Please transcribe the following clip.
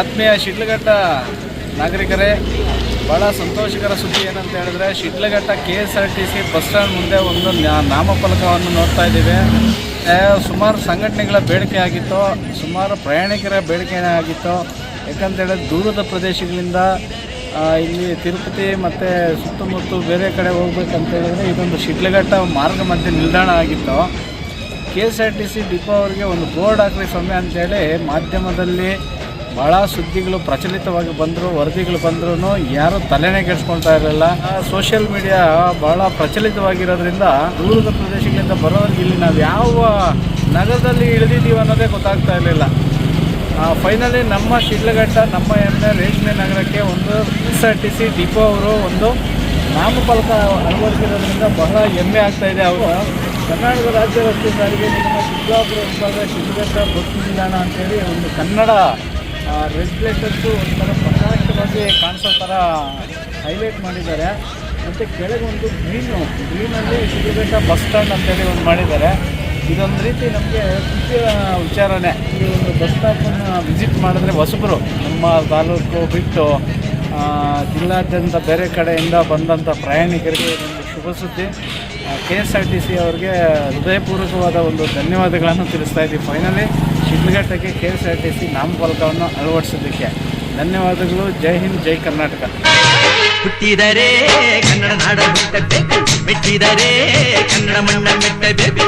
ಆತ್ಮೀಯ ಶಿಡ್ಲಘಟ್ಟ ನಾಗರಿಕರೇ ಭಾಳ ಸಂತೋಷಕರ ಸುದ್ದಿ ಏನಂತ ಹೇಳಿದ್ರೆ, Shidlaghatta K S R T C bus stand ಮುಂದೆ ಒಂದು ನಾಮಫಲಕವನ್ನು ನೋಡ್ತಾ ಇದ್ದೀವಿ. ಸುಮಾರು ಸಂಘಟನೆಗಳ ಬೇಡಿಕೆ ಆಗಿತ್ತು, ಸುಮಾರು ಪ್ರಯಾಣಿಕರ ಬೇಡಿಕೆ ಆಗಿತ್ತು. ಯಾಕಂತ ಹೇಳಿದ್ರೆ ದೂರದ ಪ್ರದೇಶಗಳಿಂದ ಇಲ್ಲಿ ತಿರುಪತಿ ಮತ್ತು ಸುತ್ತಮುತ್ತ ಬೇರೆ ಕಡೆ ಹೋಗ್ಬೇಕಂತ ಹೇಳಿದ್ರೆ, ಇದೊಂದು ಶಿಡ್ಲಘಟ್ಟ ಮಾರ್ಗ ಮಧ್ಯೆ ನಿಲ್ದಾಣ ಆಗಿತ್ತು. K S R T C depot ಅವರಿಗೆ ಒಂದು ಬೋರ್ಡ್ ಹಾಕ್ರಿ ಸ್ವಾಮಿ ಅಂತೇಳಿ ಮಾಧ್ಯಮದಲ್ಲಿ ಭಾಳ ಸುದ್ದಿಗಳು ಪ್ರಚಲಿತವಾಗಿ ಬಂದರೂ, ವರದಿಗಳು ಬಂದ್ರೂ ಯಾರು ತಲೆನೇ ಕೆಡಿಸ್ಕೊಳ್ತಾ ಇರಲಿಲ್ಲ. ಸೋಷಿಯಲ್ ಮೀಡಿಯಾ ಭಾಳ ಪ್ರಚಲಿತವಾಗಿರೋದ್ರಿಂದ ದೂರದ ಪ್ರದೇಶಗಳಿಂದ ಬರೋರಿಗೆ ಇಲ್ಲಿ ನಾವು ಯಾವ ನಗರದಲ್ಲಿ ಇಳಿದಿದ್ದೀವಿ ಅನ್ನೋದೇ ಗೊತ್ತಾಗ್ತಾ ಇರಲಿಲ್ಲ. ಫೈನಲಿ ನಮ್ಮ ಶಿಡ್ಲಘಟ್ಟ, ನಮ್ಮ ಎಮ್ಮೆ ರೇಷ್ಮೆ ನಗರಕ್ಕೆ ಒಂದು S R T C depot ಅವರು ಒಂದು ನಾಮಫಲಕ ಅಳವಡಿಸಿರೋದ್ರಿಂದ ಬಹಳ ಹೆಮ್ಮೆ ಆಗ್ತಾ ಇದೆ ಅವರು. ಕರ್ನಾಟಕ ರಾಜ್ಯ ರಸ್ತೆ ಸಾರಿಗೆ ನಿಗಮ ಚಿಕ್ಕಬಳ್ಳಾಪುರ ಶಿಡ್ಲಘಟ್ಟ ಬಸ್ ನಿಲ್ದಾಣ ಅಂತೇಳಿ ಒಂದು ಕನ್ನಡ ರೆಡ್ ಪ್ಲೇಟರ್ಸು ಒಂಥರ ಪ್ರಕಾಶವಾಗಿ ಕಾಣಿಸೋ ಥರ ಹೈಲೈಟ್ ಮಾಡಿದ್ದಾರೆ. ಮತ್ತು ಕೆಳಗೆ ಒಂದು ಗ್ರೀನು, ಗ್ರೀನಲ್ಲಿ ಶಿಡ್ಲಘಟ್ಟ ಬಸ್ ಸ್ಟ್ಯಾಂಡ್ ಅಂತೇಳಿ ಒಂದು ಮಾಡಿದ್ದಾರೆ. ಇದೊಂದು ರೀತಿ ನಮಗೆ ಖುಷಿಯ ವಿಚಾರನೇ. ಈ ಒಂದು ಬಸ್ ಸ್ಟಾಪನ್ನು ವಿಸಿಟ್ ಮಾಡಿದ್ರೆ ಹೊಸಬರು ನಮ್ಮ ತಾಲೂಕು ಬಿಟ್ಟು ಜಿಲ್ಲಾದ್ಯಂತ ಬೇರೆ ಕಡೆಯಿಂದ ಬಂದಂಥ ಪ್ರಯಾಣಿಕರಿಗೆ ಒಂದು ಶುಭ ಸುದ್ದಿ. K S R T C ಅವರಿಗೆ ಹೃದಯಪೂರ್ವಕವಾದ ಒಂದು ಧನ್ಯವಾದಗಳನ್ನು ತಿಳಿಸ್ತಾ ಇದ್ದೀವಿ. Finally ಶಿಡ್ಲಘಟ್ಟಕ್ಕೆ K S R T C ನಾಮಫಲಕವನ್ನು ಅಳವಡಿಸೋದಕ್ಕೆ ಧನ್ಯವಾದಗಳು. ಜೈ ಹಿಂದ್, ಜೈ ಕರ್ನಾಟಕ. ಹುಟ್ಟಿದರೆ ಕನ್ನಡ ನಾಡ ಮೆಟ್ಟಬೇಕು ಮೆಟ್ಟಿದರೆ ಕನ್ನಡ ಮಣ್ಣ ಮೆಟ್ಟಬೇಕು.